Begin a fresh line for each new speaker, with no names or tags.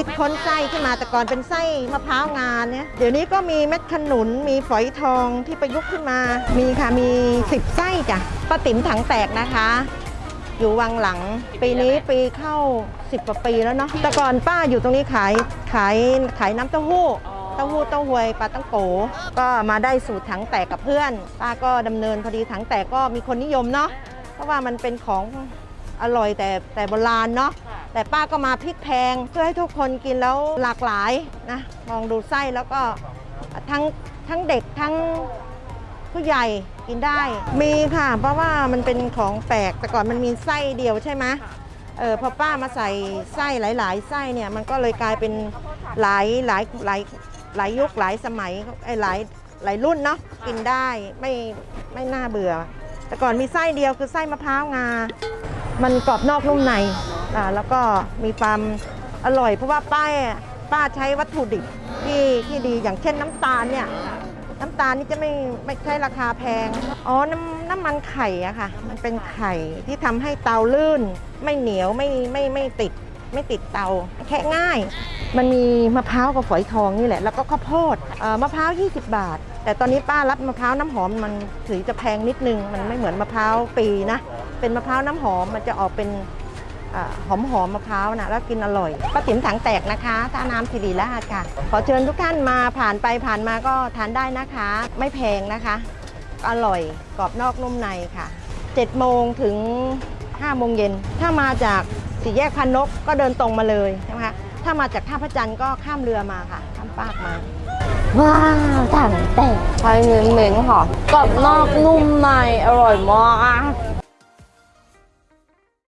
คิดค้นไส้ขึ้นมาแต่ก่อนเป็นไส้มะพร้าวงานเนี่ยเดี๋ยวนี้ก็มีเม็ดขนุนมีฝอยทองที่ประยุกต์ขึ้นมา มีค่ะมี10ไส้จ้ะป้าติ๋มถังแตกนะคะ อยู่วังหลัง ปีนี้ปีเข้า10กว่าปีแล้วเนาะแต่ก่อนป้าอยู่ตรงนี้ขายขายขายน้ำเต้าหู้เต้าหู้เต้าหวยปลาตั้งโกก็มาได้สูตรถังแตกกับเพื่อน ป้าก็ดำเนินพอดีถังแตกก็มีคนนิยมเนาะเพราะว่ามันเป็นของอร่อยแต่แต่โบราณเนาะ แต่ป้าก็มาพลิกแพงเพื่อให้ทุกคนกินแล้วหลากหลายนะมองดูไส้แล้วก็ทั้งทั้งเด็กทั้งผู้ใหญ่กินได้ มีค่ะ เพราะว่ามันเป็นของแปลกแต่ก่อนมันมีไส้เดียวใช่ไหมเออพอป้ามาใส่ไส้หลาย ๆ ไส้เนี่ยมันก็เลยกลายเป็นหลายหลายหลายหลายยุคหลายสมัยไอ้หลายหลายรุ่นเนาะกินได้ไม่ไม่น่าเบื่อ แต่ก่อนมีไส้เดียวคือไส้มะพร้าวงา มันกรอบนอกนุ่มใน อ่าแล้วก็มีความอร่อย เพราะว่าป้าป้าใช้วัตถุดิบที่ที่ดีอย่างเช่นน้ำตาลเนี่ยน้ำตาลนี่จะไม่ไม่ใช่ราคาแพง อ๋อ น้ำน้ำมันไข่อะค่ะ มันเป็นไข่ที่ทำให้เตาลื่น ไม่เหนียวไม่ไม่ไม่ติด ไม่ติดเตา แค่ง่าย มันมีมะพร้าวกับฝอยทองนี่แหละ แล้วก็ข้าวโพดมะพร้าว 20 บาท แต่ตอนนี้ป้ารับมะพร้าวน้ำหอมมันถือจะแพงนิดนึง มันไม่เหมือนมะพร้าวปีนะ เป็นมะพร้าวน้ำหอมมันจะออกเป็น หอมหอมๆมะพร้าวนะแล้วกินอร่อยป้าติ๋มถังแตกนะคะท่าน้ำสิริราชค่ะ ขอเชิญทุกท่านมาผ่านไปผ่านมาก็ทานได้นะคะ ไม่แพงนะคะ อร่อยกรอบนอกนุ่มในค่ะ7โมงถึง5โมงเย็น ถ้ามาจากสี่แยกพันนกก็เดินตรงมาเลยใช่ไหมคะถ้ามาจากท่าพระจันทร์ก็ข้ามเรือมาค่ะ ข้ามปากมา
ว้าวถังแตกไฟเหม็นๆค่ะกรอบนอกนุ่มในอร่อยมาก